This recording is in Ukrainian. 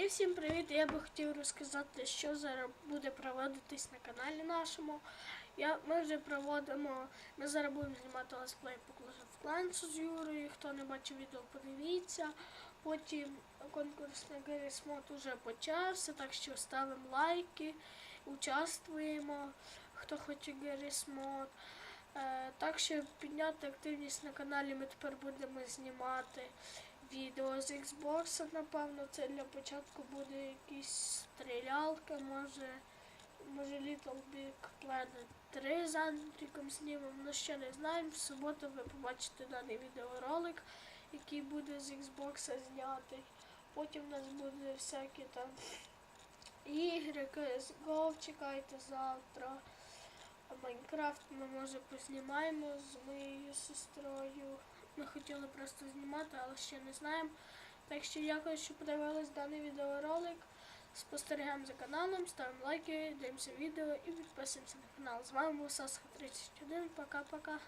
І всім привіт! Я би хотів розказати, що зараз буде проводитись на каналі нашому. Я, ми вже проводимо, ми зараз будемо знімати летсплей по Clash of Clans з Юрою. Хто не бачив відео, подивіться. Потім конкурс на Гарріс Мод уже почався, так що ставимо лайки, участвуємо, хто хоче Гарріс Мод. Е, так що підняти активність на каналі ми тепер будемо знімати відео з Xbox, напевно, це для початку буде якісь стрілялки, може, може Little Big Planet 3 з Андріком знімемо, ну ще не знаємо. В суботу ви побачите даний відеоролик, який буде з Xbox знятий. Потім у нас буде всякі там ігри, CSGO, чекайте завтра. Майнкрафт ми може познімаємо з моєю сестрою. Ми хотіли просто знімати, але ще не знаємо. Так що дякую, що подивились даний відеоролик. Спостерігаємо за каналом, ставимо лайки, дивимося відео і підписуємося на канал. З вами був Сасха 31. Пока-пока.